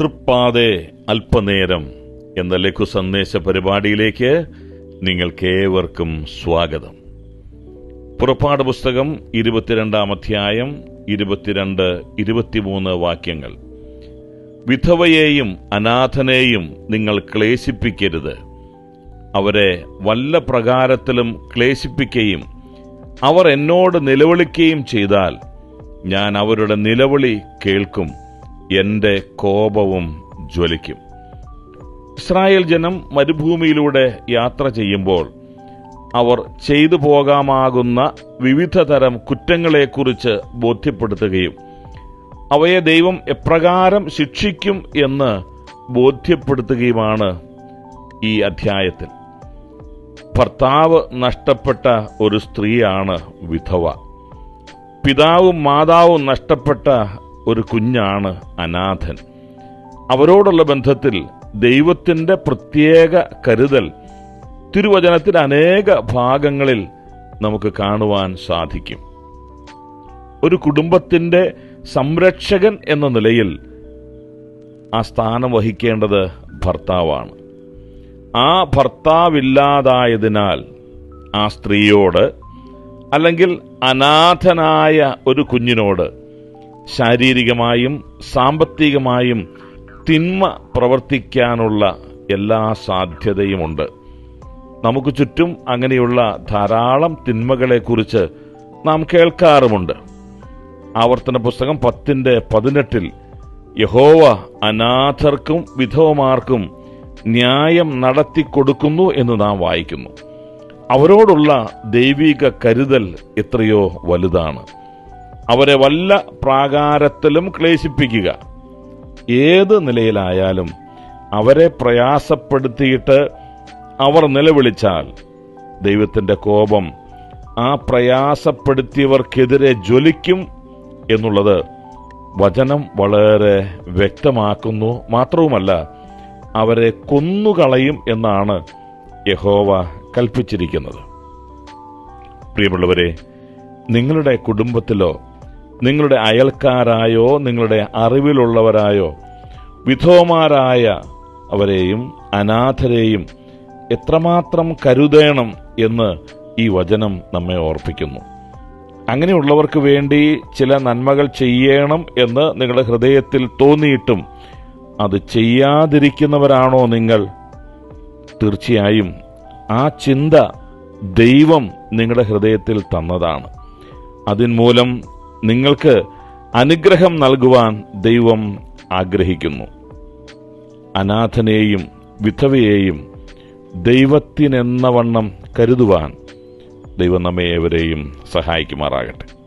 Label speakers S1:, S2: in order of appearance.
S1: തൃപ്പാതെ അല്പനേരം എന്ന ലഘു സന്ദേശ പരിപാടിയിലേക്ക് നിങ്ങൾക്കേവർക്കും സ്വാഗതം. പുറപ്പാട് പുസ്തകം ഇരുപത്തിരണ്ടാം അധ്യായം ഇരുപത്തിരണ്ട് ഇരുപത്തിമൂന്ന് വാക്യങ്ങൾ. വിധവയെയും അനാഥനെയും നിങ്ങൾ ക്ലേശിപ്പിക്കരുത്. അവരെ വല്ല പ്രകാരത്തിലും ക്ലേശിപ്പിക്കുകയും അവർ എന്നോട് നിലവിളിക്കുകയും ചെയ്താൽ ഞാൻ അവരുടെ നിലവിളി കേൾക്കും. എന്റെ കോപവും ജ്വലിക്കും. ഇസ്രായേൽ ജനം മരുഭൂമിയിലൂടെ യാത്ര ചെയ്യുമ്പോൾ അവർ ചെയ്തു പോകാമാകുന്ന വിവിധ തരം കുറ്റങ്ങളെക്കുറിച്ച് ബോധ്യപ്പെടുത്തുകയും അവയെ ദൈവം എപ്രകാരം ശിക്ഷിക്കും എന്ന് ബോധ്യപ്പെടുത്തുകയുമാണ് ഈ അധ്യായത്തിൽ. ഭർത്താവ് നഷ്ടപ്പെട്ട ഒരു സ്ത്രീയാണ് വിധവ. പിതാവും മാതാവും നഷ്ടപ്പെട്ട ഒരു കുഞ്ഞാണ് അനാഥൻ. അവരോടുള്ള ബന്ധത്തിൽ ദൈവത്തിന്റെ പ്രത്യേക കരുതൽ തിരുവചനത്തിൽ അനേക ഭാഗങ്ങളിൽ നമുക്ക് കാണുവാൻ സാധിക്കും. ഒരു കുടുംബത്തിന്റെ സംരക്ഷകൻ എന്ന നിലയിൽ ആ സ്ഥാനം വഹിക്കേണ്ടത് ഭർത്താവാണ്. ആ ഭർത്താവില്ലാതായതിനാൽ ആ സ്ത്രീയോട് അല്ലെങ്കിൽ അനാഥനായ ഒരു കുഞ്ഞിനോട് ശാരീരികമായും സാമ്പത്തികമായും തിന്മ പ്രവർത്തിക്കാനുള്ള എല്ലാ സാധ്യതയുമുണ്ട്. നമുക്ക് ചുറ്റും അങ്ങനെയുള്ള ധാരാളം തിന്മകളെക്കുറിച്ച് നാം കേൾക്കാറുമുണ്ട്. ആവർത്തന പുസ്തകം പത്തിന്റെ പതിനെട്ടിൽ യഹോവ അനാഥർക്കും വിധവമാർക്കും ന്യായം നടത്തി കൊടുക്കുന്നു എന്ന് നാം വായിക്കുന്നു. അവരോടുള്ള ദൈവിക കരുതൽ എത്രയോ വലുതാണ്. അവരെ വല്ല പ്രാകാരത്തിലും ക്ലേശിപ്പിക്കുക. ഏത് നിലയിലായാലും അവരെ പ്രയാസപ്പെടുത്തിയിട്ട് അവർ നിലവിളിച്ചാൽ ദൈവത്തിന്റെ കോപം ആ പ്രയാസപ്പെടുത്തിയവർക്കെതിരെ ജ്വലിക്കും എന്നുള്ളത് വചനം വളരെ വ്യക്തമാക്കുന്നു. മാത്രവുമല്ല അവരെ കൊന്നുകളയും എന്നാണ് യഹോവ കൽപ്പിച്ചിരിക്കുന്നത്. പ്രിയമുള്ളവരെ നിങ്ങളുടെ കുടുംബത്തിലോ നിങ്ങളുടെ അയൽക്കാരായോ നിങ്ങളുടെ അറിവിലുള്ളവരായോ വിധവമാരായ അവരെയും അനാഥരെയും എത്രമാത്രം കരുതേണം എന്ന് ഈ വചനം നമ്മെ ഓർപ്പിക്കുന്നു. അങ്ങനെയുള്ളവർക്ക് വേണ്ടി ചില നന്മകൾ ചെയ്യണം എന്ന് നിങ്ങളുടെ ഹൃദയത്തിൽ തോന്നിയിട്ടും അത് ചെയ്യാതിരിക്കുന്നവരാണോ നിങ്ങൾ? തീർച്ചയായും ആ ചിന്ത ദൈവം നിങ്ങളുടെ ഹൃദയത്തിൽ തന്നതാണ്. അതിന്മൂലം നിങ്ങൾക്ക് അനുഗ്രഹം നൽകുവാൻ ദൈവം ആഗ്രഹിക്കുന്നു. അനാഥനെയും വിധവയെയും ദൈവത്തിനെന്നവണ്ണം കരുതുവാൻ ദൈവം നമ്മെ ഏവരെയും സഹായിക്കുമാറാകട്ടെ.